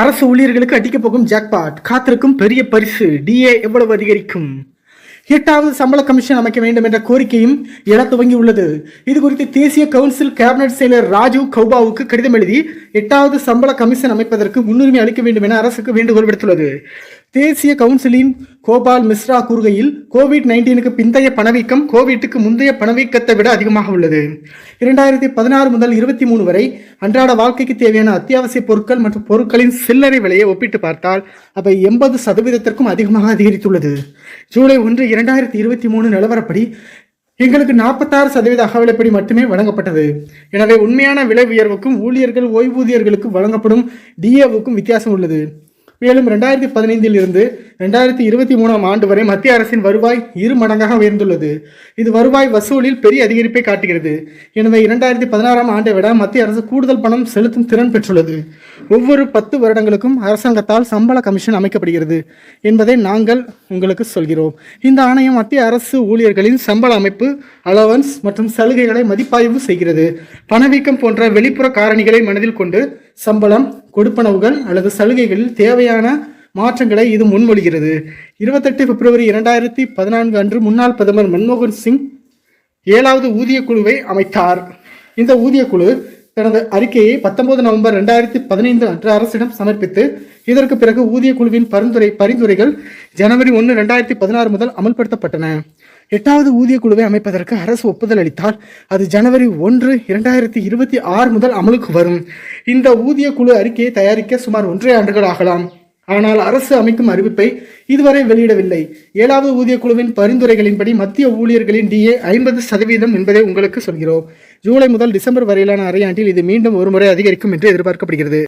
அரசு ஊழியர்களுக்கு அடிக்கப் போகும் ஜாக்பாட் காத்திருக்கும் பெரிய பரிசு. டிஏ எவ்வளவு அதிகரிக்கும்? எட்டாவது சம்பள கமிஷன் அமைக்க வேண்டும் என்ற கோரிக்கையும் எழ துவங்கி உள்ளது இது குறித்து தேசிய கவுன்சில் கேபினட் செயலர் ராஜீவ் கௌபாவுக்கு கடிதம் எழுதி எட்டாவது சம்பள கமிஷன் அமைப்பதற்கு முன்னுரிமை அளிக்க வேண்டும் என அரசுக்கு வேண்டுகோள் விடுத்துள்ளது. தேசிய கவுன்சிலின் கோபால் மிஸ்ரா கூறுகையில் கோவிட் நைன்டீனுக்கு பிந்தைய பணவீக்கம் கோவிட்டுக்கு முந்தைய பணவீக்கத்தை விட அதிகமாக உள்ளது. இரண்டாயிரத்தி பதினாறு முதல் இருபத்தி மூணு வரை அன்றாட வாழ்க்கைக்கு தேவையான அத்தியாவசிய பொருட்கள் மற்றும் பொருட்களின் சில்லறை விலையை ஒப்பிட்டு பார்த்தால் அவை எண்பது சதவீதத்திற்கும் அதிகமாக அதிகரித்துள்ளது. ஜூலை ஒன்று இரண்டாயிரத்தி இருபத்தி மூணு நிலவரப்படி எங்களுக்கு நாற்பத்தாறு சதவீத அகவிலைப்படி மட்டுமே வழங்கப்பட்டது. எனவே உண்மையான விலை உயர்வுக்கும் ஊழியர்கள் ஓய்வூதியர்களுக்கு வழங்கப்படும் டிஏவுக்கும் வித்தியாசம் உள்ளது. மேலும் ரெண்டாயிரத்தி பதினைந்தில் இருந்து ரெண்டாயிரத்தி இருபத்தி மூணாம் ஆண்டு வரை மத்திய அரசின் வருவாய் இரு மடங்காக உயர்ந்துள்ளது. இது வருவாய் வசூலில் பெரிய அதிகரிப்பை காட்டுகிறது. எனவே இரண்டாயிரத்தி பதினாறாம் ஆண்டை விட மத்திய அரசு கூடுதல் பணம் செலுத்தும் திறன் பெற்றுள்ளது. ஒவ்வொரு பத்து வருடங்களுக்கும் அரசாங்கத்தால் சம்பள கமிஷன் அமைக்கப்படுகிறது என்பதை நாங்கள் உங்களுக்கு சொல்கிறோம். இந்த ஆணையம் மத்திய அரசு ஊழியர்களின் சம்பள அமைப்பு அலவன்ஸ் மற்றும் சலுகைகளை மதிப்பாய்வு செய்கிறது. பணவீக்கம் போன்ற வெளிப்புற காரணிகளை மனதில் கொண்டு சம்பளம் கொடுப்பனவுகள் அல்லது சலுகைகளில் தேவையான மாற்றங்களை இது முன்மொழிகிறது. இருபத்தெட்டு பிப்ரவரி இரண்டாயிரத்தி பதினான்கு அன்று முன்னாள் பிரதமர் மன்மோகன் சிங் ஏழாவது ஊதிய குழுவை அமைத்தார். இந்த ஊதிய குழு தனது அறிக்கையை பத்தொன்பது நவம்பர் ரெண்டாயிரத்தி பதினைந்து அன்று அரசிடம் சமர்ப்பித்து இதற்கு பிறகு ஊதிய குழுவின் பரிந்துரை பரிந்துரைகள் ஜனவரி ஒன்று ரெண்டாயிரத்தி பதினாறு முதல் அமல்படுத்தப்பட்டன. எட்டாவது ஊதிய குழுவை அமைப்பதற்கு அரசு ஒப்புதல் அளித்தால் அது ஜனவரி ஒன்று இரண்டாயிரத்தி இருபத்தி ஆறு முதல் அமலுக்கு வரும். இந்த ஊதிய குழு அறிக்கையை தயாரிக்க சுமார் ஒன்றே ஆண்டுகள் ஆகலாம். ஆனால் அரசு அமைக்கும் அறிவிப்பை இதுவரை வெளியிடவில்லை. ஏழாவது ஊதிய குழுவின் பரிந்துரைகளின்படி மத்திய ஊழியர்களின் டிஏ ஐம்பது சதவீதம் என்பதை உங்களுக்கு சொல்கிறோம். ஜூலை முதல் டிசம்பர் வரையிலான அரையாண்டில் இது மீண்டும் ஒருமுறை அதிகரிக்கும் என்று எதிர்பார்க்கப்படுகிறது.